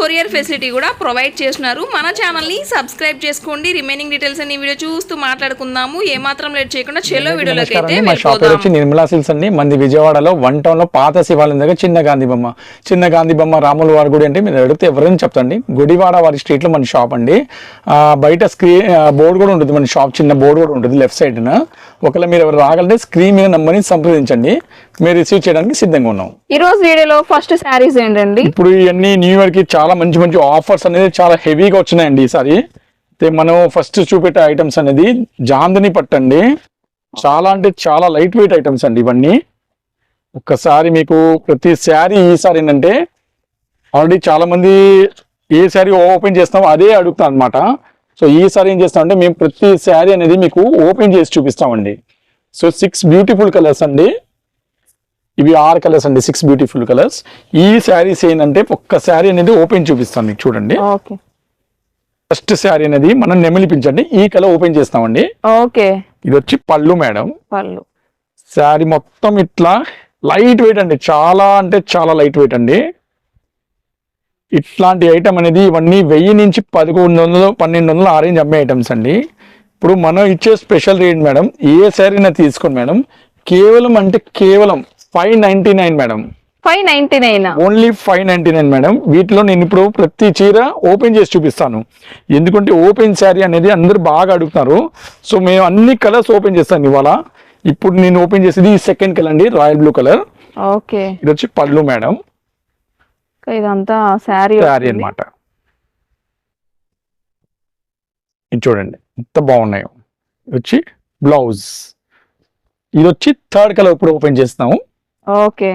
Courier facility కూడా provide చేస్తున్నారు. మన ఛానల్ని సబ్స్క్రైబ్ చేసుకోండి. రిమైనింగ్ డీటెయిల్స్ అన్ని వీడియో చూస్తూ మాట్లాడుకుందాము. ఏమాత్రం లేట్ చేయకుండా చెలో వీడియోలోకి అయితే. మా షాప్ వచ్చి నిర్మలా సిల్స్ అండి. మంది విజయవాడలో వన్ టౌన్లో పాత శివాలయం దగ్గర చిన్న గాంధీ బొమ్మ చిన్న గాంధీ బొమ్మ రాముల వారి గుడి అంటే మీరు అడిగితే ఎవరైనా చెప్తండి గుడివాడ వారి స్ట్రీట్లో మన షాప్ అండి. ఆ, బయట స్క్రీన్ బోర్డు కూడా ఉంటుంది మన షాప్. చిన్న బోర్డు కూడా ఉంటుంది లెఫ్ట్ సైడ్ ఒకవేళ మీరు ఎవరు రాగలంటే స్క్రీన్ మీద నంబర్ని సంప్రదించండి. మీరు రిసీవ్ చేయడానికి సిద్ధంగా ఉన్నాం. ఈ రోజు వీడియోలో ఫస్ట్ శారీస్ ఏంటండి? ఇప్పుడు ఇవన్నీ న్యూ ఇయర్కి చాలా చాలా మంచి మంచి ఆఫర్స్ అనేది చాలా హెవీగా వచ్చినాయండి ఈసారి. అయితే మనం ఫస్ట్ చూపెట్టే ఐటమ్స్ అనేది జాందని పట్టండి చాలా అంటే చాలా లైట్ వెయిట్ ఐటమ్స్ అండి ఇవన్నీ. ఒక్కసారి మీకు ప్రతి శారీ ఈసారి ఏంటంటే ఆల్రెడీ చాలామంది ఏ శారీ ఓపెన్ చేస్తామో అదే అడుగుతాం అనమాట సో ఈసారి ఏం చేస్తామంటే మేము ప్రతి శారీ అనేది మీకు ఓపెన్ చేసి చూపిస్తామండి. సో సిక్స్ బ్యూటిఫుల్ కలర్స్ అండి. ఇవి ఆరు కలర్స్ అండి సిక్స్ బ్యూటిఫుల్ కలర్స్ ఈ శారీస్ ఏంటంటే ఒక్క శారీ అనేది ఓపెన్ చూపిస్తాను మీకు చూడండి. ఓకే. ఫస్ట్ శారీ అనేది మనం నెమలిపించండి ఈ కలర్ ఓపెన్ చేస్తామండి. ఓకే. ఇది వచ్చి పళ్ళు మేడం. పళ్ళు. శారీ మొత్తం ఇట్లా లైట్ వెయిట్ అండి చాలా అంటే చాలా లైట్ వెయిట్ అండి. ఇట్లాంటి ఐటమ్ అనేది ఇవన్నీ వెయ్యి నుంచి పదకొండు వందలు పన్నెండు వందలు ఆరేంజ్ అమ్మే ఐటమ్స్ అండి. ఇప్పుడు మనం ఇచ్చే స్పెషల్ రేట్ మేడం ఏ శారీనా తీసుకోండి మేడం. కేవలం అంటే కేవలం five ninety nine madam. Five ninety nine? Only five ninety nine madam. వీటిలో నేను ఇప్పుడు ప్రతి చీర ఓపెన్ చేసి చూపిస్తాను. ఎందుకంటే ఓపెన్ శారీ అనేది అందరూ బాగా అడుగుతున్నారు సో మేము అన్ని కలర్స్ ఓపెన్ చేస్తాను ఇవాళ. ఇప్పుడు నేను ఓపెన్ చేసేది ఈ సెకండ్ కలర్ అండి రాయల్ బ్లూ కలర్. ఓకే. ఇది వచ్చి పళ్ళు మేడం. ఇదంతా శారీ శారీ అన్నమాట. ఇది చూడండి ఎంత బాగున్నాయో. ఇది వచ్చి బ్లౌజ్. ఇది వచ్చి థర్డ్ కలర్ ఇప్పుడు ఓపెన్ చేస్తున్నాము. ఓకే.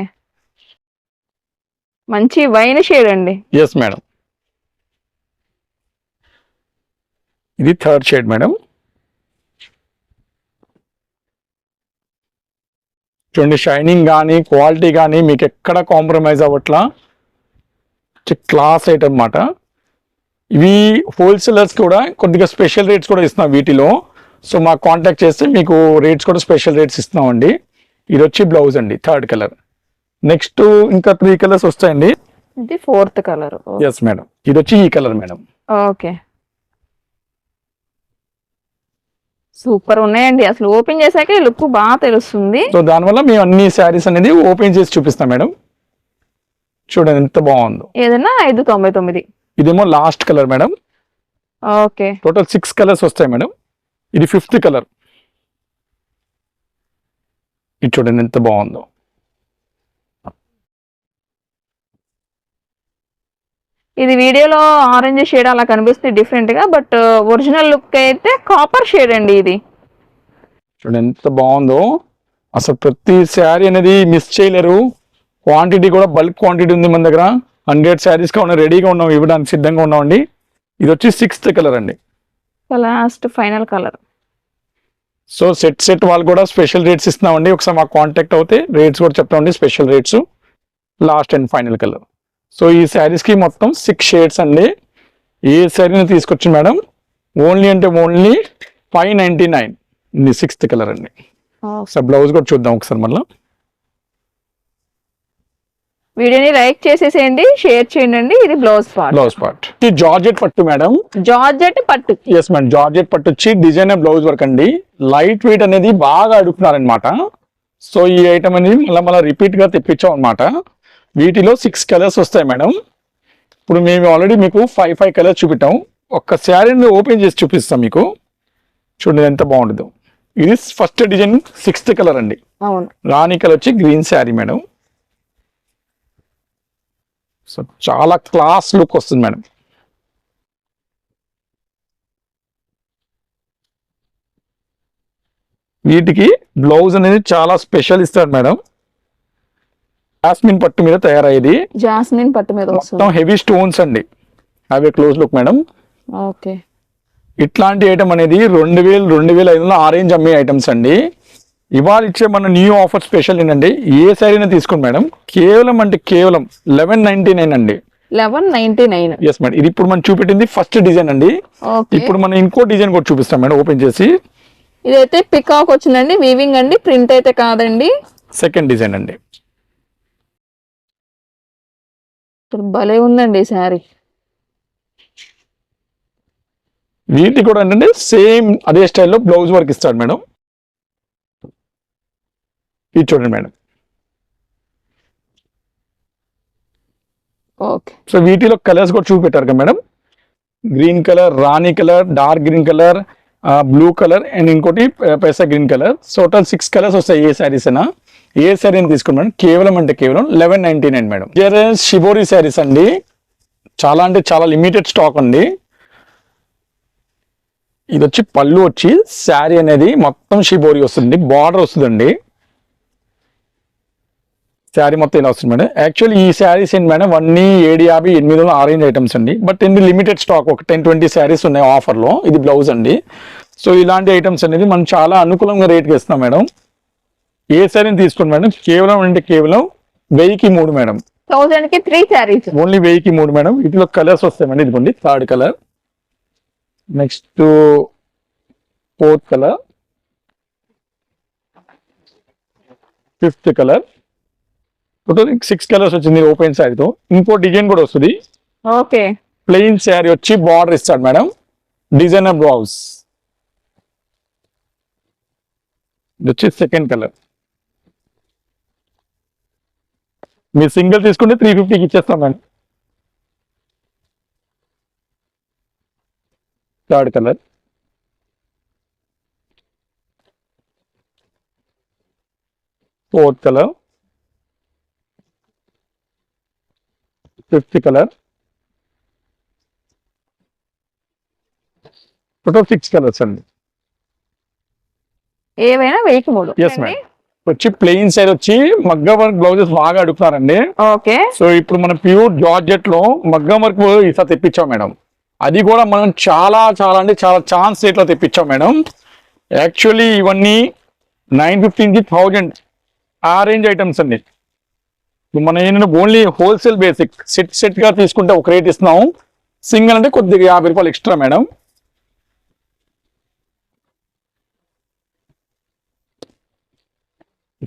మంచి వైన్ షేడ్ అండి. ఎస్ మేడం ఇది థర్డ్ షేడ్ మేడం చూడండి షైనింగ్ కానీ క్వాలిటీ కానీ మీకు ఎక్కడ కాంప్రమైజ్ అవ్వట్లా. క్లాస్ ఐటమ్ అనమాట ఇవి హోల్సేలర్స్ కూడా కొద్దిగా స్పెషల్ రేట్స్ కూడా ఇస్తున్నాం వీటిలో. సో మాకు కాంటాక్ట్ చేస్తే మీకు రేట్స్ కూడా స్పెషల్ రేట్స్ ఇస్తున్నామండి. ఇది వచ్చి బ్లౌజ్ అండి థర్డ్ కలర్. నెక్స్ట్ ఇంకా త్రీ కలర్స్ వస్తాయండి? ఇది ఫోర్త్ కలర్. ఎస్ మేడం ఇది వచ్చి ఈ కలర్ మేడం ఓకే. సూపర్ ఉన్నాయండి. అసలు ఓపెన్ చేశాక లుక్ బాగా తెలుస్తుంది. సో దానివల్ల మేము అన్ని శారీస్ అనేది ఓపెన్ చేసి చూపిస్తాం మేడం చూడండి ఎంత బాగుందో. ఏదైనా ఐదు తొంభై తొమ్మిది. ఇదేమో last colour madam okay. Total six colours వస్తాయి మేడం ఇది ఫిఫ్త్ కలర్. ఇది చూడండి ఎంత బాగుందో. ఇది వీడియోలో ఆరెంజ్ షేడ్ అలా కనిపిస్తుంది డిఫరెంట్గా బట్ ఒరిజినల్ లుక్ అయితే కాపర్ షేడ్ అండి ఇది. చూడండి ఎంత బాగుందో. అసలు ప్రతి శారీ అనేది మిస్ చేయలేరు. క్వాంటిటీ కూడా బల్క్ క్వాంటిటీ ఉంది మన దగ్గర. హండ్రెడ్ శారీస్గా రెడీగా ఉన్నాం ఇవ్వడానికి సిద్ధంగా ఉన్నామండి ఇది వచ్చి సిక్స్త్ కలర్ అండి. Last final colour so set set వాళ్ళు కూడా స్పెషల్ రేట్స్ ఇస్తున్నామండి. ఒకసారి మాకు కాంటాక్ట్ అవుతే రేట్స్ కూడా చెప్తామండి special rates last and final colour so ఈ శారీస్కి మొత్తం సిక్స్ షేడ్స్ అండి. ఏ శారీని తీసుకొచ్చి మేడం? ఓన్లీ అంటే only five ninety nine sixth colour అండి. బ్లౌజ్ కూడా చూద్దాం ఒకసారి మళ్ళీ. వీడియోని లైక్ చేసేసేయండి షేర్ చేయండి. ఇది బ్లౌజ్ పార్ట్. Blouse part. ఇది జార్జెట్ పట్టు మేడం. జార్జెట్ పట్టు. ఎస్ మేడం జార్జెట్ పట్టు వచ్చి డిజైనర్ బ్లౌజ్ వర్క్ అండి. లైట్ వెయిట్ అనేది బాగా అడుగుతున్నారనమాట సో ఈ ఐటమ్ అనేది మళ్ళీ మళ్ళీ రిపీట్గా తెప్పించాం అనమాట వీటిలో సిక్స్ కలర్స్ వస్తాయి మేడం. ఇప్పుడు మేము ఆల్రెడీ మీకు ఫైవ్ ఫైవ్ కలర్స్ చూపెట్టాం ఒక్క శారీని ఓపెన్ చేసి చూపిస్తాం మీకు. చూడండి ఎంత బాగుంటుందో. ఇది ఫస్ట్ డిజైన్ సిక్స్త్ కలర్ అండి. రాణి కలర్ వచ్చి గ్రీన్ శారీ మేడం. సో చాలా క్లాస్ లుక్ వస్తుంది మేడం. వీటికి బ్లౌజ్ అనేది చాలా స్పెషల్ ఇస్తారు మేడం. జాస్మిన్ పట్టు మీద తయారయ్యేది. జాస్మిన్ పట్టు మీద మొత్తం హెవీ స్టోన్స్ అండి. అవి క్లోజ్ లుక్ మేడం. ఓకే. ఇట్లాంటి ఐటమ్ అనేది రెండు వేలు రెండు వేల ఐదు వందల ఆరెంజ్ అమ్మే ఐటమ్స్ అండి. ఇవాళ ఇచ్చే మన న్యూ ఆఫర్ స్పెషల్ ఏంటంటే ఏ శారీని తీసుకోండి మేడం. కేవలం అంటే కేవలం లెవెన్ నైన్టీ నైన్ అండి. Eleven ninety nine yes madam ఇది ఇప్పుడు మనం చూపెట్టింది ఫస్ట్ డిజైన్ అండి. ఇప్పుడు మనం ఇంకో డిజైన్ కూడా చూపిస్తాం మేడం ఓపెన్ చేసి. ఇదైతే పికాక్ వచ్చిందండి వీవింగ్ అండి ప్రింట్ అయితే కాదండి. సెకండ్ డిజైన్ అండి. అసలు భలే ఉందండి శారీ వీటి కూడా ఏంటంటే సేమ్ అదే స్టైల్లో బ్లౌజ్ వర్క్ ఇస్తాడు మేడం. ఇది చూడండి మేడం. ఓకే. సో వీటిలో కలర్స్ కూడా చూపెట్టారు కదా madam. Green colour Rani colour dark green colour blue colour and ఇంకోటి పెసా green colour. Total six colours వస్తాయి ఏ శారీస్ అయినా. ఏ శారీ అని తీసుకుని మేడం. కేవలం అంటే కేవలం eleven ninety nine madam. Shibori saris అండి. చాలా అంటే చాలా లిమిటెడ్ స్టాక్ అండి. ఇది వచ్చి పళ్ళు వచ్చి శారీ అనేది మొత్తం షిబోరి వస్తుంది బార్డర్ వస్తుందండి. శారీ మొత్తం ఇలా వస్తుంది మేడం. యాక్చువల్లీ ఈ శారీస్ ఏంటి మేడం? అన్ని ఏడు యాభై ఎనిమిది వందల ఆరెంజ్ ఐటమ్స్ అండి. బట్ ఎన్ని లిమిటెడ్ స్టాక్ ఒక టెన్ ట్వంటీ శారీస్ ఉన్నాయి ఆఫర్లో ఇది బ్లౌజ్ అండి. సో ఇలాంటి ఐటమ్స్ అనేది మనం చాలా అనుకూలంగా రేట్కి ఇస్తాం మేడం. ఏ శారీని తీసుకోండి మేడం? కేవలం అంటే కేవలం వెయ్యికి మూడు మేడం. కి త్రీ శారీస్. ఓన్లీ వెయ్యికి మూడు మేడం. వీటిలో కలర్స్ వస్తాయి మేడం. ఇదిగోండి third colour next fourth colour fifth colour total six colours వచ్చింది ఓపెన్ శారీతో ఇంకో డిజైన్ కూడా వస్తుంది. ఓకే. ప్లెయిన్ శారీ వచ్చి బార్డర్ ఇస్తాడు మేడం. డిజైనర్ బ్లౌజ్ ఇది వచ్చి సెకండ్ కలర్ మీరు సింగిల్ తీసుకుంటే త్రీ ఫిఫ్టీకి ఇచ్చేస్తాం madam. Third colour fourth colour fifth colour total six colours అండి. ఏవైనా వెయ్యికి మూడు. ఎస్ మేడం వచ్చి ప్లెయిన్ సైడ్ వచ్చి మగ్గ వర్క్ బ్లౌజెస్ బాగా అడుగుతున్నారండి ఓకే. సో ఇప్పుడు మనం ప్యూర్ జార్జెట్లో మగ్గం వర్క్ ఈసారి తెప్పించాం మేడం. అది కూడా మనం చాలా చాలా అంటే చాలా ఛాన్స్ రేట్లో తెప్పించాం మేడం. యాక్చువల్లీ ఇవన్నీ నైన్ ఫిఫ్టీ నుంచి థౌజండ్ ఆ రేంజ్ ఐటమ్స్ అండి. మనం ఏంటంటే ఓన్లీ హోల్సేల్ బేసిక్ సెట్ సెట్గా తీసుకుంటే ఒక రేట్ ఇస్తున్నాం సింగిల్ అంటే కొద్దిగా యాభై రూపాయలు extra madam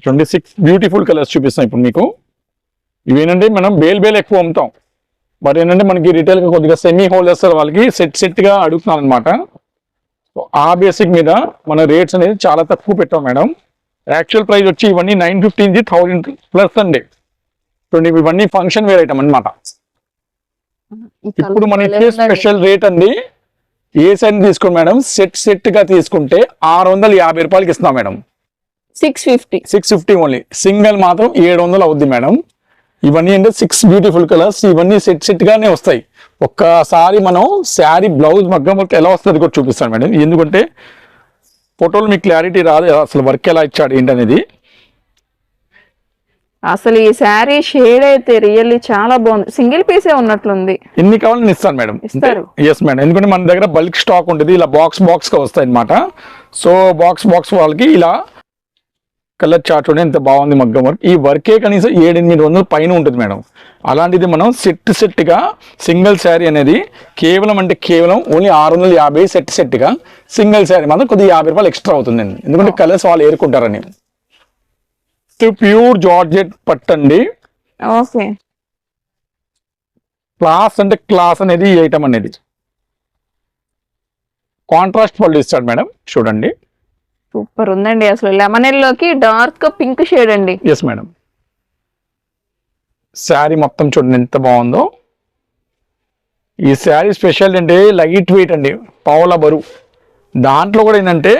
twenty six beautiful colours చూపిస్తాం ఇప్పుడు మీకు. ఇవేనండి మనం బేల్ బేల్ ఎక్కువ అమ్ముతాం. బట్ ఏంటంటే మనకి రిటైల్గా కొద్దిగా సెమీ హోల్డర్స్ వాళ్ళకి సెట్ సెట్గా అడుగుతున్నాం అనమాట ఆ బేసిక్ మీద మన రేట్స్ అనేది చాలా తక్కువ పెట్టాం మేడం యాక్చువల్ ప్రైస్ వచ్చి ఇవన్నీ నైన్ ఫిఫ్టీ నుంచి థౌజండ్ ప్లస్ అండి. చూడండి ఇవన్నీ ఫంక్షన్ వేర్ ఐటమ్ అనమాట ఇప్పుడు మన ఇచ్చే స్పెషల్ రేట్ అండి ఏ సైడ్ తీసుకోండి మేడం? సెట్ సెట్గా తీసుకుంటే ఆరు వందల యాభై రూపాయలకి ఇస్తున్నాం madam. Six fifty six fifty only single మాత్రం ఏడు వందలు అవుద్ది మేడం. ఇవన్నీ అంటే సిక్స్ బ్యూటిఫుల్ కలర్స్ ఇవన్నీ సెట్ సెట్ గానే వస్తాయి. ఒక్కసారి మనం శారీ బ్లౌజ్ మగ్గం వర్క్ ఎలా వస్తుంది కూడా చూపిస్తాను మేడం. ఎందుకంటే ఫోటోలు మీకు క్లారిటీ రాదు. అసలు వర్క్ ఎలా ఇచ్చాడు ఏంటనేది. అసలు ఈ శారీ షేడ్ అయితే రియల్లీ చాలా బాగుంది. సింగిల్ పీసే ఉన్నట్లుంది. ఎన్ని కావాలని ఇస్తాను మేడం. ఇస్తారు. Yes madam. ఎందుకంటే మన దగ్గర బల్క్ స్టాక్ ఉంటుంది. ఇలా బాక్స్ బాక్స్గా వస్తాయి అనమాట సో బాక్స్ బాక్స్ వాళ్ళకి ఇలా కలర్ చార్ట్ చూడండి ఎంత బాగుంది మగ్గం వర్క్ ఈ వర్కే కనీసం ఏడెనిమిది వందల పైన ఉంటుంది మేడం. అలాంటిది మనం సెట్ సెట్గా సింగిల్ శారీ అనేది కేవలం అంటే కేవలం ఓన్లీ ఆరు వందల యాభై సెట్ సెట్గా సింగిల్ శారీ మాత్రం కొద్దిగా యాభై రూపాయలు ఎక్స్ట్రా అవుతుందండి ఎందుకంటే కలర్స్ వాళ్ళు ఏరుకుంటారని. ప్యూర్ జార్జెట్ పట్టండి ఓకే. క్లాస్ అంటే క్లాస్ అనేది ఈ ఐటమ్ అనేది. కాంట్రాస్ట్ పళ్ళు ఇస్తాడు మేడం చూడండి. సూపర్ ఉందండి అసలు లెమన్లోకి డార్క్ పింక్ షేడ్ అండి. ఎస్ మేడం శారీ మొత్తం చూడండి ఎంత బాగుందో. ఈ శారీ స్పెషల్ అంటే లైట్ వెయిట్ అండి పావుల బరువు. దాంట్లో కూడా ఏంటంటే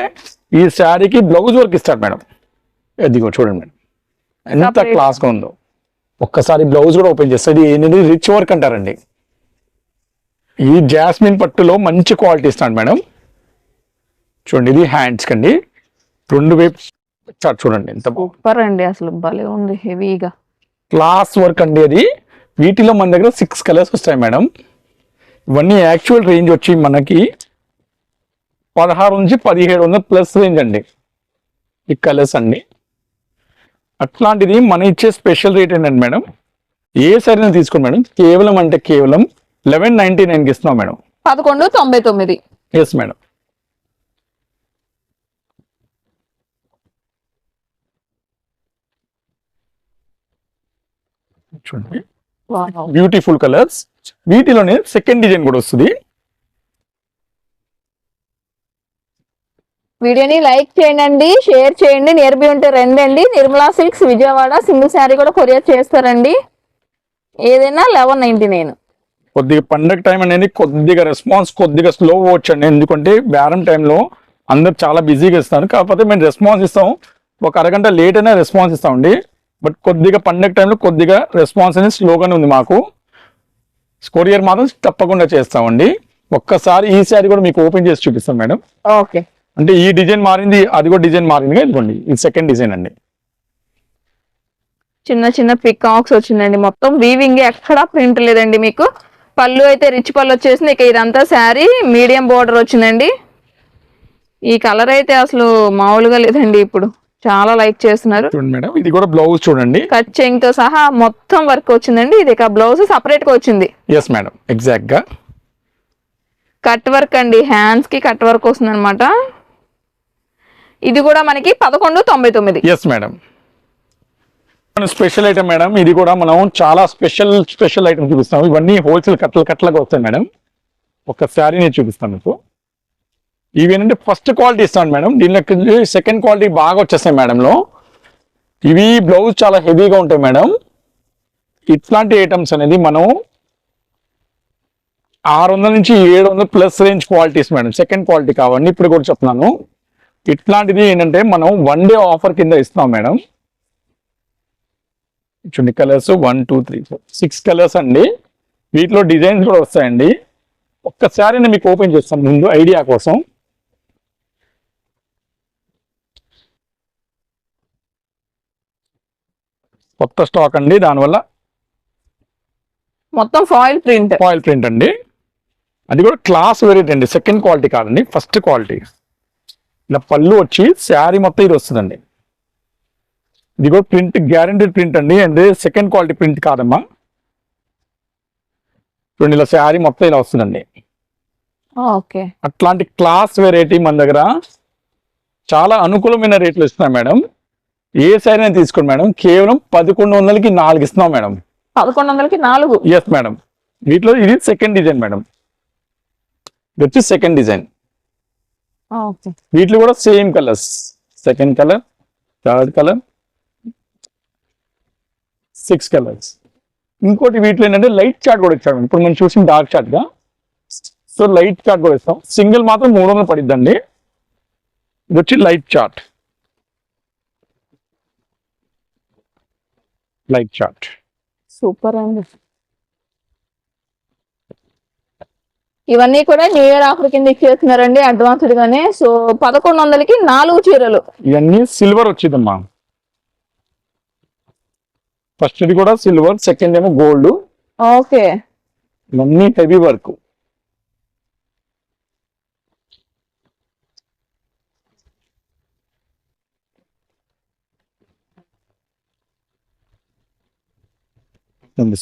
ఈ శారీకి బ్లౌజ్ వర్క్ ఇస్తాడు మేడం. ఎదిగో చూడండి మేడం. ఎంత Separate. క్లాస్గా ఉందో. ఒక్కసారి బ్లౌజ్ కూడా ఓపెన్ చేస్తుంది ఏంటంటే రిచ్ వర్క్ అంటారండి. ఈ జాస్మిన్ పట్టులో మంచి క్వాలిటీ ఇస్తాడు మేడం. చూడండి ఇది హ్యాండ్స్ కండి రెండు వైపు చూడండి ఎంత సూపర్ అండి అసలు భలే ఉంది హెవీగా. క్లాస్ వర్క్ అండి అది. వీటిలో మన దగ్గర సిక్స్ కలర్స్ వస్తాయి మేడం. ఇవన్నీ యాక్చువల్ రేంజ్ వచ్చి మనకి పదహారు నుంచి పదిహేడు వందల ప్లస్ రేంజ్ అండి. ఈ కలర్స్ అండి అట్లాంటిది మన ఇచ్చే స్పెషల్ రేట్ ఏంటంటే మేడం ఏ సరైన తీసుకోండి మేడం? కేవలం అంటే కేవలం లెవెన్ నైన్టీ నైన్కి ఇస్తున్నాం మేడం. పదకొండు తొంభై తొమ్మిది. Yes madam. చూడండి. బ్యూటిఫుల్ కలర్స్ వీటిలోనే సెకండ్ డిజైన్ కూడా వస్తుంది. వీడియోని లైక్ చేయండి షేర్ చేయండి. నియర్ బై ఉంటే రండి నిర్మలా సిల్క్స్ విజయవాడ సింగిల్ శారీ కూడా కొరియర్ చేస్తారండి. ఏదైనా లెవెన్ నైన్టీ నైన్. కొద్దిగా పండగ టైం అనేది కొద్దిగా రెస్పాన్స్ కొద్దిగా స్లో వచ్చండి. ఎందుకంటే బేరం టైంలో అందరు చాలా బిజీగా ఇస్తారు కాకపోతే మేము రెస్పాన్స్ ఇస్తాం ఒక అరగంట లేట్ అయినా రెస్పాన్స్ ఇస్తామండి. బట్ కొద్దిగా పండగ టైంలో కొద్దిగా రెస్పాన్స్ అనేది స్లోగానే ఉంది మాకు. కొరియర్ మాత్రం తప్పకుండా చేస్తామండి. ఒక్కసారి ఈ శారీ కూడా మీకు ఓపెన్ చేసి చూపిస్తాం మేడం. ఓకే అంటే ఈ డిజైన్ మారింది అది కూడా డిజైన్ మారింది ఇదిగోండి ఇది సెకండ్ డిజైన్ అండి. చిన్న చిన్న పికాక్స్ వచ్చిందండి మొత్తం వీవింగ్ ఎక్కడా ప్రింట్ లేదండి మీకు. పళ్ళు అయితే రిచ్ పళ్ళు వచ్చేసింది ఇక ఇదంతా శారీ మీడియం బోర్డర్ వచ్చిందండి. ఈ కలర్ అయితే అసలు మామూలుగా లేదండి ఇప్పుడు. చాలా లైక్ చేస్తున్నారు. చూడండి మేడం ఇది కూడా బ్లౌజ్ చూడండి. కట్ చెంగ్తో సహా మొత్తం వర్క్ వచ్చిందండి. ఇది ఇక బ్లౌజ్ సపరేట్గా వచ్చింది. ఎస్ మేడం ఎగ్జాక్ట్గా. కట్ వర్క్ అండి. హ్యాండ్స్కి కట్ వర్క్ వస్తుంది అనమాట ఇది కూడా మనకి పదకొండు తొంభై తొమ్మిది. Yes madam special item madam ఇది కూడా మనం చాలా స్పెషల్ స్పెషల్ ఐటమ్ చూపిస్తాం. ఇవన్నీ హోల్సేల్ కట్టలు కట్టలుగా వస్తాయి మేడం ఒక శారీ నేను చూపిస్తాను మీకు. ఇవి ఏంటంటే ఫస్ట్ క్వాలిటీ ఇస్తాను మేడం దీనిలో సెకండ్ క్వాలిటీ బాగా వచ్చేస్తాయి మేడంలో ఇవి బ్లౌజ్ చాలా హెవీగా ఉంటాయి మేడం ఇట్లాంటి ఐటమ్స్ అనేది మనం ఆరు వందల నుంచి ఏడు వందల plus range qualities madam second quality కావండి. ఇప్పుడు కూడా చెప్తున్నాను. ఇట్లాంటిది ఏంటంటే మనం వన్ డే ఆఫర్ కింద ఇస్తున్నాం మేడం. చూడండి colours one two three four six colours అండి. వీటిలో డిజైన్స్ కూడా వస్తాయండి. ఒక్కసారి నేను మీకు ఓపెన్ చేస్తాను ముందు ఐడియా కోసం. కొత్త స్టాక్ అండి దానివల్ల. మొత్తం ఫాయిల్ ప్రింట్ ఫాయిల్ ప్రింట్ అండి. అది కూడా క్లాస్ వెరైటీ అండి. సెకండ్ క్వాలిటీ కాదండి. ఫస్ట్ క్వాలిటీ ఇలా పళ్ళు వచ్చి శారీ మొత్తం ఇది వస్తుందండి. ఇది కూడా ప్రింట్ గ్యారంటీడ్ ప్రింట్ అండి. అంటే సెకండ్ క్వాలిటీ ప్రింట్ కాదమ్మా. చూడండి ఇలా శారీ మొత్తం ఇలా వస్తుందండి. ఓకే. అట్లాంటి క్లాస్ వెరైటీ మన దగ్గర చాలా అనుకూలమైన రేట్లు ఇస్తున్నాం మేడం. ఏ శారీ అయినా తీసుకోండి మేడం. కేవలం పదకొండు వందలకి నాలుగు ఇస్తున్నాం మేడం. పదకొండు వందలకి నాలుగు? ఎస్ మేడం వీటిలో ఇది సెకండ్ డిజైన్ మేడం ఇది వచ్చి సెకండ్ డిజైన్ వీటిలో కూడా same colours second colour third colour six colours ఇంకోటి వీటిలో ఏంటంటే లైట్ చార్ట్ కూడా ఇచ్చాడు. ఇప్పుడు మనం చూసిన డార్క్ చార్ట్గా. సో లైట్ చార్ట్ కూడా ఇస్తాం. సింగిల్ మాత్రం మూడు వందలు పడిద్దండి. ఇది వచ్చి light chart light chart super అండి. ఇవన్నీ కూడా న్యూ ఇయర్ ఆఫర్ కింద ఇచ్చేస్తున్నారండి అడ్వాన్స్డ్ గానే. సో పదకొండు వందలకి నాలుగు చీరలు. ఇవన్నీ సిల్వర్ వచ్చిందమ్మా. ఫస్ట్ ఇది కూడా సిల్వర్ సెకండ్ ఏమో గోల్డ్ ఓకే. ఇవన్నీ హెవీ వర్క్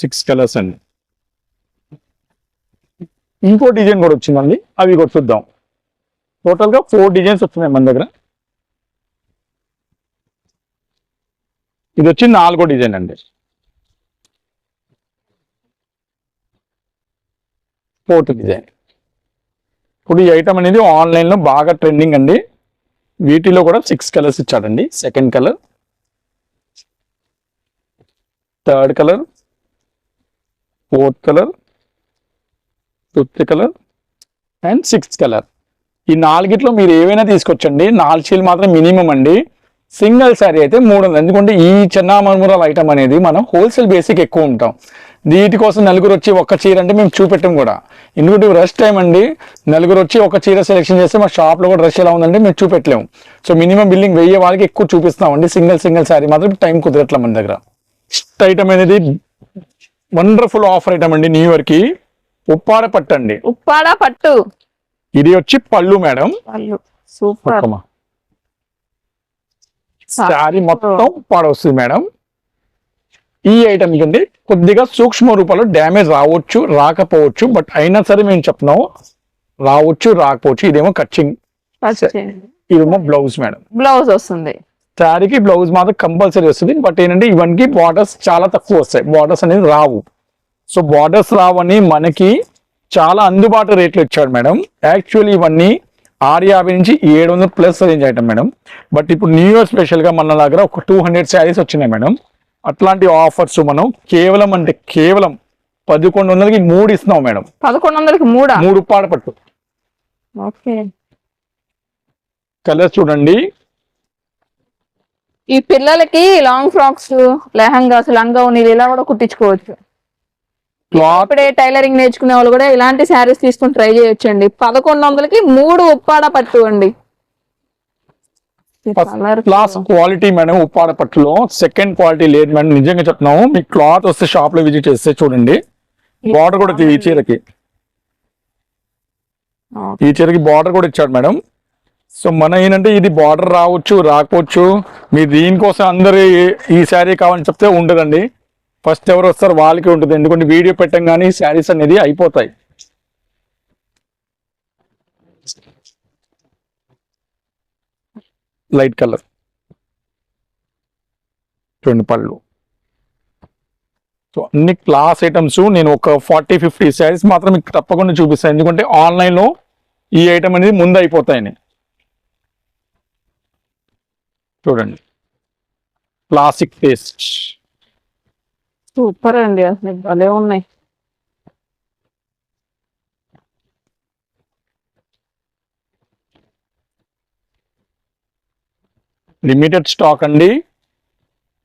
సిక్స్ కలర్స్ అండి. ఇంకో డిజైన్ కూడా వచ్చిందండి. అవి కూడా చూద్దాం. టోటల్గా ఫోర్ డిజైన్స్ వస్తున్నాయి మన దగ్గర. ఇది వచ్చి నాలుగో డిజైన్ అండి. ఫోర్త్ డిజైన్ ఇప్పుడు ఈ ఐటమ్ అనేది ఆన్లైన్లో బాగా ట్రెండింగ్ అండి. వీటిలో కూడా సిక్స్ కలర్స్ ఇచ్చాడండి. Second colour third colour fourth colour fifth colour and sixth colour. ఈ నాలుగిట్లో మీరు ఏవైనా తీసుకొచ్చండి. నాలుగు చీలు మాత్రం మినిమం అండి. సింగిల్ శారీ అయితే మూడు వందలు ఎందుకంటే ఈ చిన్న మరమురాల ఐటమ్ అనేది మనం హోల్సేల్ బేసిక్ ఎక్కువ ఉంటాం. వీటి కోసం నలుగురు వచ్చి ఒక్క చీర అంటే మేము చూపెట్టాం కూడా. ఎందుకంటే రష్ టైం అండి. నలుగురు వచ్చి ఒక చీర సెలెక్షన్ చేస్తే మా షాప్లో కూడా రష్ ఎలా ఉందంటే మేము చూపెట్టలేము సో మినిమం బిల్డింగ్ వెయ్యే వాళ్ళకి ఎక్కువ చూపిస్తామండి సింగిల్ సింగిల్ శారీ మాత్రం టైం కుదరట్లే మన దగ్గర. ఫస్ట్ ఐటమ్ అనేది వండర్ఫుల్ ఆఫర్ ఐటమ్ అండి న్యూ ఇయర్కి. ఉప్పాడ పట్టండి. ఉప్పాడ పట్టు. ఇది వచ్చి పళ్ళు మేడం. వాళ్ళు సూపర్. శారీ మొత్తం పాడవస్తుంది మేడం. ఈ ఐటమ్ కంటే కొద్దిగా సూక్ష్మ రూపంలో డ్యామేజ్ రావచ్చు రాకపోవచ్చు బట్ అయినా సరే మేము చెప్తున్నాం రావచ్చు రాకపోవచ్చు ఇదేమో కచ్చింగ్ ఇదేమో బ్లౌజ్ మేడం. బ్లౌజ్ వస్తుంది. శారీకి బ్లౌజ్ మాత్రం కంపల్సరీ వస్తుంది బట్ ఏంటంటే ఇవన్నీ బార్డర్స్ చాలా తక్కువ వస్తాయి. బార్డర్స్ అనేది రావు. సో బార్డర్స్ రావని మనకి చాలా అందుబాటు రేట్లు ఇచ్చాడు మేడం. యాక్చువల్లీ ఇవన్నీ ఆరు యాభై నుంచి ఏడు వందల plus range item madam. But ఇప్పుడు న్యూ ఇయర్ స్పెషల్గా మన దగ్గర ఒక టూ హండ్రెడ్ శారీస్ వచ్చినాయి మేడం. అట్లాంటి ఆఫర్స్ మనం కేవలం అంటే కేవలం పదకొండు వందలకి మూడు ఇస్తున్నాం మేడం. పదకొండు వందలకి మూడా? మూడు పాడ పట్టు. ఓకే. కలర్ చూడండి. ఈ పిల్లలకి లాంగ్ ఫ్రాక్స్ లెహంగాస్ లంగా ఇలా కూడా కుట్టించుకోవచ్చు. క్లాత్ ఇప్పుడే టైలరింగ్ నేర్చుకునే వాళ్ళు కూడా ఇలాంటి శారీస్ తీసుకుని ట్రై చేయొచ్చండి. పదకొండు వందలకి మూడు ఉప్పాడ పట్టు అండి. క్లాస్ క్వాలిటీ మేడం ఉప్పాడ పట్టులో సెకండ్ క్వాలిటీ లేదు మేడం నిజంగా చెప్తున్నాము. మీకు క్లాత్ వస్తే షాప్లో విజిట్ చేస్తే చూడండి. బార్డర్ కూడా ఈ చీరకి. ఈ చీరకి బార్డర్ కూడా ఇచ్చాడు మేడం. సో మన ఏంటంటే ఇది బార్డర్ రావచ్చు రాకపోవచ్చు. మీరు దీనికోసం అందరు ఈ శారీ కావాలని చెప్తే ఉండదండి. ఫస్ట్ ఎవరు వస్తారు వాళ్ళకి ఉంటుంది. ఎందుకంటే వీడియో పెట్టంగానే శారీస్ అనేది అయిపోతాయి. Light colour. చూడండి పళ్ళు. సో అన్ని క్లాస్ ఐటమ్స్ నేను ఒక ఫార్టీ ఫిఫ్టీ శారీస్ మాత్రం మీకు తప్పకుండా చూపిస్తాను. ఎందుకంటే ఆన్లైన్లో ఈ ఐటమ్ అనేది ముందు అయిపోతాయని. చూడండి. Classic taste. సూపర్ అండి అసలు భలే ఉన్నాయి. లిమిటెడ్ స్టాక్ అండి.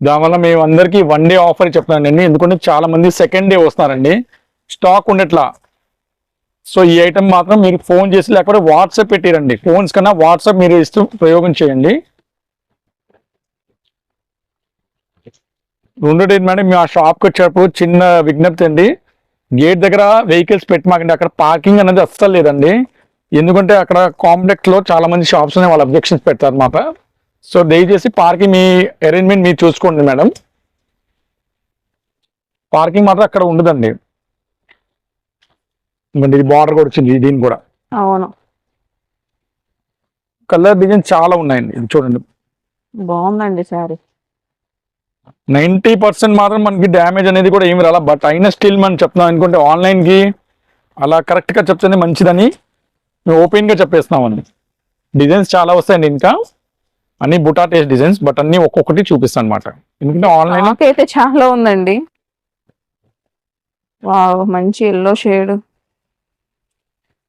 దానివల్ల మేము అందరికీ వన్ డే ఆఫర్ చెప్తున్నానండి ఎందుకంటే చాలా మంది సెకండ్ డే వస్తున్నారండి. స్టాక్ ఉండట్లా. సో ఈ ఐటమ్ మాత్రం మీరు ఫోన్ చేసి లేకపోతే వాట్సాప్ పెట్టిరండి. ఫోన్స్ కన్నా వాట్సాప్ మీరు ఇస్తూ ప్రయోగం చేయండి. రెండోది ఏంటి మేడం మేము ఆ షాప్కి వచ్చేటప్పుడు చిన్న విజ్ఞప్తి అండి. గేట్ దగ్గర వెహికల్స్ పెట్టమాకండి. అక్కడ పార్కింగ్ అనేది అస్సలు లేదండి. ఎందుకంటే అక్కడ కాంప్లెక్స్లో చాలా మంది షాప్స్ ఉన్నాయి. వాళ్ళు అబ్జెక్షన్స్ పెడతారు మాట సో దయచేసి పార్కింగ్ మీ అరేంజ్మెంట్ మీరు చూసుకోండి మేడం. పార్కింగ్ మాత్రం అక్కడ ఉండదండి. ఇది బార్డర్ కూడా వచ్చింది దీని కూడా. అవును. కలర్ డిజైన్ చాలా ఉన్నాయండి. ఇది చూడండి. బాగుందండి శారీ. నైంటీ పర్సెంట్ మాత్రం మనకి డ్యామేజ్ అనేది కూడా ఏమి రాలా. బట్ అయినా స్టిల్ మనం చెప్తున్నాం ఎందుకంటే ఆన్లైన్కి అలా కరెక్ట్గా చెప్తేనే మంచిదని మేము ఓపెన్గా చెప్పేస్తున్నామండి. డిజైన్స్ చాలా వస్తాయండి ఇంకా. అన్ని బుటా టేస్ట్ డిజైన్స్ బట్ అన్ని ఒక్కొక్కటి చూపిస్తాను అనమాట ఎందుకంటే ఆన్లైన్ నాకైతే చాలా ఉందండి. వావ్ మంచి ఎల్లో షేడ్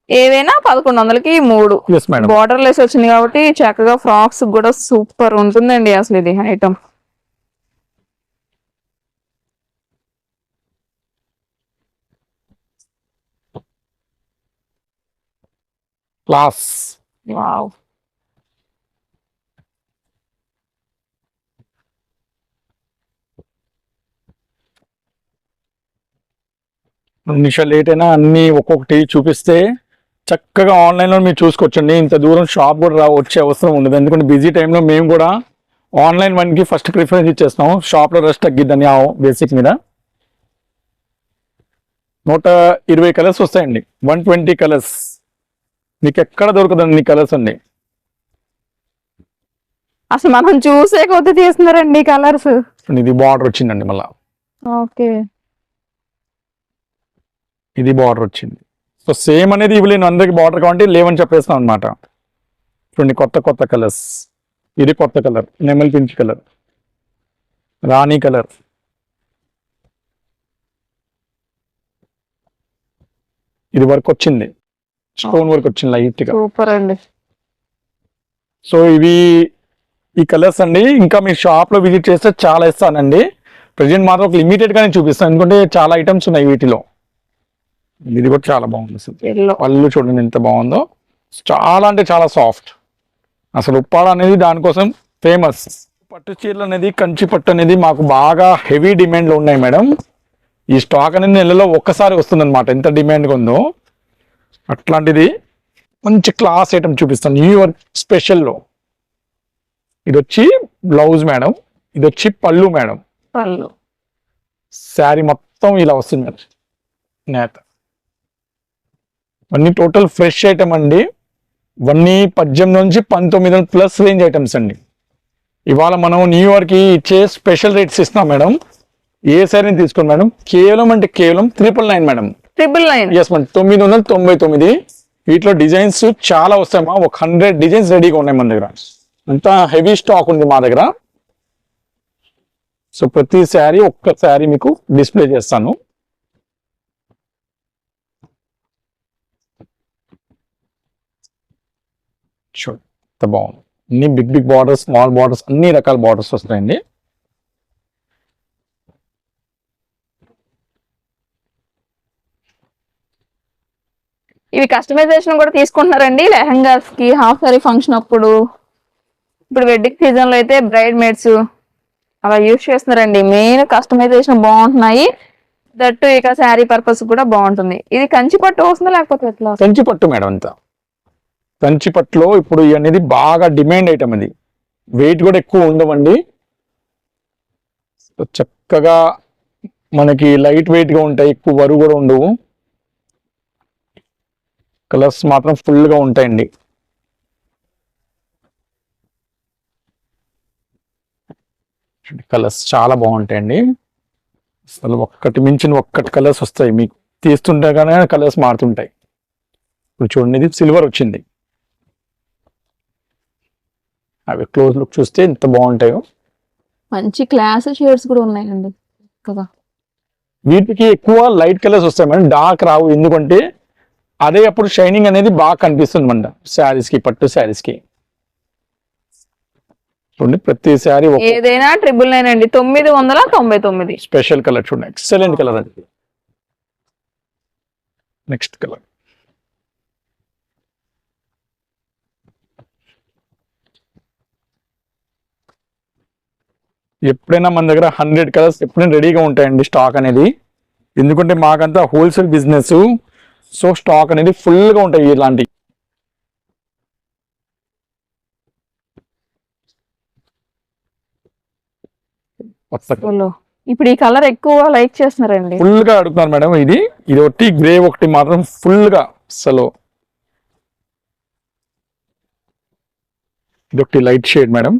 ఏవైనా పదకొండు వందలకి మేడం బార్డర్ లెస్ వచ్చింది కాబట్టి చక్కగా ఫ్రాక్స్ కూడా సూపర్ ఉంటుందండి అసలు ఇది ఐటమ్ క్లాస్ వావ్ రెండు నిమిషాలు లేట్ అయినా అన్ని ఒక్కొక్కటి చూపిస్తే చక్కగా ఆన్లైన్లో మీరు చూసుకోవచ్చండి. ఇంత దూరం షాప్ కూడా రా వచ్చే అవసరం ఉండదు. ఎందుకంటే బిజీ టైంలో మేము కూడా ఆన్లైన్ వన్కి ఫస్ట్ ప్రిఫరెన్స్ ఇచ్చేస్తాం షాప్లో రెస్ట్ తగ్గిద్దని ఆ బేసిక్ మీద. నూట ఇరవై కలర్స్ వస్తాయండి. వన్ ట్వంటీ కలర్స్ మీకు ఎక్కడ దొరకదండి కలర్స్ అండి అసలు మనం చూసే కొద్ది తీస్తున్నారండి కలర్స్ ఇది బార్డర్ వచ్చిందండి మళ్ళా. ఓకే. ఇది బార్డర్ వచ్చింది. సో సేమ్ అనేది ఇవ్వలేను అందరికి బార్డర్ కావాలంటే లేవని చెప్పేస్తాం అనమాట చూడండి కొత్త కొత్త కలర్స్ ఇది కొత్త కలర్ నెమల్ పించ్ కలర్ రాణి కలర్ ఇది వర్క్ వచ్చింది. స్టోన్ వర్క్ వచ్చింది లైట్గా సూపర్ అండి. సో ఇవి ఈ కలర్స్ అండి. ఇంకా మీ షాప్లో విజిట్ చేస్తే చాలా ఇస్తానండి. ప్రజెంట్ మాత్రం ఒక లిమిటెడ్ గానే చూపిస్తాను. ఎందుకంటే చాలా ఐటమ్స్ ఉన్నాయి వీటిలో. ఇది కూడా చాలా బాగుంది అసలు. పళ్ళు చూడండి ఎంత బాగుందో. చాలా అంటే చాలా సాఫ్ట్. అసలు ఉప్పాడ అనేది దానికోసం ఫేమస్. పట్టు చీరలు అనేది కంచి పట్టు అనేది మాకు బాగా హెవీ డిమాండ్లో ఉన్నాయి మేడం. ఈ స్టాక్ అనేది నెలలో ఒక్కసారి వస్తుంది అనమాట ఎంత డిమాండ్గా ఉందో. అట్లాంటిది మంచి క్లాస్ ఐటమ్ చూపిస్తాను. న్యూ ఇయర్ స్పెషల్లో ఇది వచ్చి బ్లౌజ్ మేడం ఇది వచ్చి పళ్ళు మేడం. పళ్ళు. శారీ మొత్తం ఇలా వస్తుంది మేడం నేత. అన్ని టోటల్ ఫ్రెష్ ఐటమ్ అండి. ఇవన్నీ పద్దెనిమిది నుంచి పంతొమ్మిది ప్లస్ రేంజ్ ఐటమ్స్ అండి. ఇవాళ మనం న్యూ ఇయర్కి ఇచ్చే స్పెషల్ రేట్స్ ఇస్తున్నాం మేడం. ఏ శారీని తీసుకోండి మేడం? కేవలం అంటే కేవలం triple nine madam. Triple nine yes madam తొమ్మిది వందల తొంభై తొమ్మిది. వీటిలో డిజైన్స్ చాలా వస్తాయమ్మా ఒక హండ్రెడ్ డిజైన్స్ రెడీగా ఉన్నాయి మన దగ్గర. అంతా హెవీ స్టాక్ ఉంది మా దగ్గర. సో ప్రతి శారీ ఒక్క శారీ మీకు డిస్ప్లే చేస్తాను. చూడు బాగుంది. అన్ని big big borders small borders అన్ని రకాల బార్డర్స్ వస్తాయండి. ఇవి కస్టమైజేషన్ కూడా తీసుకుంటున్నారండి. లెహంగాస్కి హాఫ్ సారీ ఫంక్షన్ అప్పుడు. ఇప్పుడు వెడ్డింగ్ సీజన్లో అయితే బ్రైడ్ మేడ్స్ అలా యూజ్ చేస్తున్నారండి. మెయిన్ కస్టమైజేషన్ బాగుంటున్నాయి. దట్టు ఇక శారీ పర్పస్ కూడా బాగుంటుంది. ఇది కంచి పట్టు వస్తుందా లేకపోతే ఎట్లా? కంచి పట్టు మేడం అంతా. కంచి పట్టులో ఇప్పుడు ఇవి అనేది బాగా డిమాండ్ ఐటమ్ అది. వెయిట్ కూడా ఎక్కువ ఉండవండి. చక్కగా మనకి లైట్ వెయిట్గా ఉంటాయి. ఎక్కువ బరువు కూడా ఉండవు. కలర్స్ మాత్రం full గా ఉంటాయండి కలర్స్ చాలా బాగుంటాయండి. అసలు ఒక్కటి మించిన ఒక్కటి కలర్స్ వస్తాయి. మీకు తీస్తుంటే కానీ కలర్స్ మారుతుంటాయి. ఇప్పుడు చూడండి ఇది సిల్వర్ వచ్చింది. అవి క్లోజ్ లుక్ చూస్తే ఎంత బాగుంటాయో. మంచి క్లాస్ షేడ్స్ కూడా ఉన్నాయండి కదా. వీటికి ఎక్కువ లైట్ కలర్స్ వస్తాయి. మేడం డార్క్ రావు ఎందుకంటే అదే అప్పుడు షైనింగ్ అనేది బాగా కనిపిస్తుంది మన శారీస్కి పట్టు శారీస్కి చూడండి ప్రతి శారీ ఒక ఏదైనా ట్రిపుల్ నైన్ అండి. తొమ్మిది వందల తొంభై తొమ్మిది. స్పెషల్ కలర్ చూడండి. ఎక్సలెంట్ కలర్ అండి నెక్స్ట్ కలర్. ఎప్పుడైనా మన దగ్గర హండ్రెడ్ కలర్స్ ఎప్పుడైనా రెడీగా ఉంటాయండి స్టాక్ అనేది. ఎందుకంటే మాకంతా హోల్సేల్ బిజినెస్ సో స్టాక్ అనేది full గా ఉంటాయి ఇలాంటి. ఇప్పుడు ఈ కలర్ ఎక్కువ లైక్ చేస్తున్నారండి. ఫుల్గా అడుగుతున్నారు మేడం ఇది. ఇది ఒకటి గ్రే ఒకటి మాత్రం ఫుల్గా అసలు. ఇది ఒకటి light shade madam.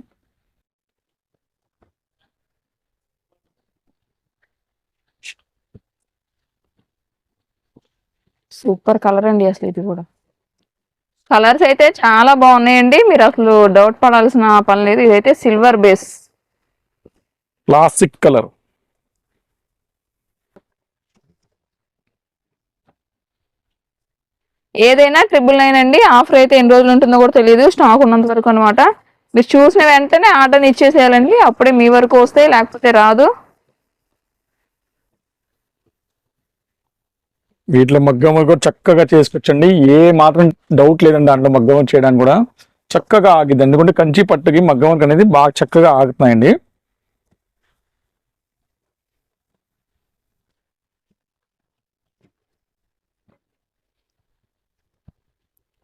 Super colour అండి అసలు ఇది కూడా. కలర్స్ అయితే చాలా బాగున్నాయండి. మీరు అసలు డౌట్ పడాల్సిన పని లేదు. ఇదైతే సిల్వర్ బేస్. Classic colour. ఏదైనా ట్రిపుల్ నైన్ అండి. ఆఫర్ అయితే ఎన్ని రోజులు ఉంటుందో కూడా తెలియదు. స్టాక్ ఉన్నంత వరకు అనమాట మీరు చూసిన వెంటనే ఆర్డర్ ఇచ్చేసేయాలండి. అప్పుడే మీ వరకు వస్తాయి లేకపోతే రాదు. వీటిలో మగ్గం కూడా చక్కగా చేసుకోవచ్చండి ఏ మాత్రం డౌట్ లేదండి దాంట్లో మగ్గం చేయడానికి కూడా. చక్కగా ఆగిద్ది. ఎందుకంటే కంచి పట్టుకి మగ్గం అనేది బాగా చక్కగా ఆగుతున్నాయండి.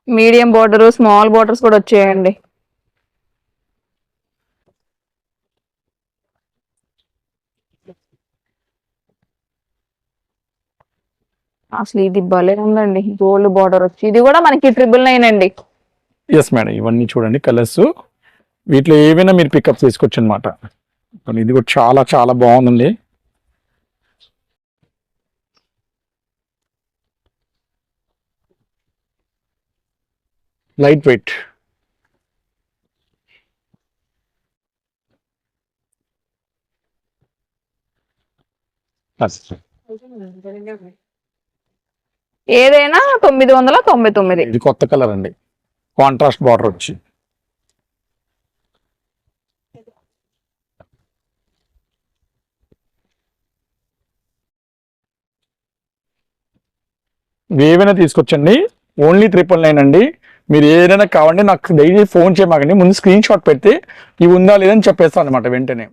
మీడియం బోర్డర్ స్మాల్ బోర్డర్స్ కూడా వచ్చేయండి. అసలు ఇది భలే ఉందండి. గోల్డ్ బార్డర్ వచ్చి ఇది కూడా మనకి ట్రిపుల్ నైన్ అండి. ఎస్ మేడం ఇవన్నీ చూడండి కలర్స్ వీటిలో ఏవైనా మీరు పికప్ చేసుకోవచ్చు అనమాట ఇది కూడా చాలా చాలా బాగుందండి. లైట్ వెయిట్ ఏదైనా తొమ్మిది వందల తొంభై తొమ్మిది. ఇది కొత్త కలర్ అండి. కాంట్రాస్ట్ బార్డర్ వచ్చి. ఏవైనా తీసుకొచ్చండి. ఓన్లీ ట్రిపుల్ నైన్ అండి. మీరు ఏదైనా కావండి నాకు డైలీ ఫోన్ చేయమాకండి. ముందు స్క్రీన్ షాట్ పెడితే ఇవి ఉందా లేదని చెప్పేస్తాను అనమాట వెంటనే.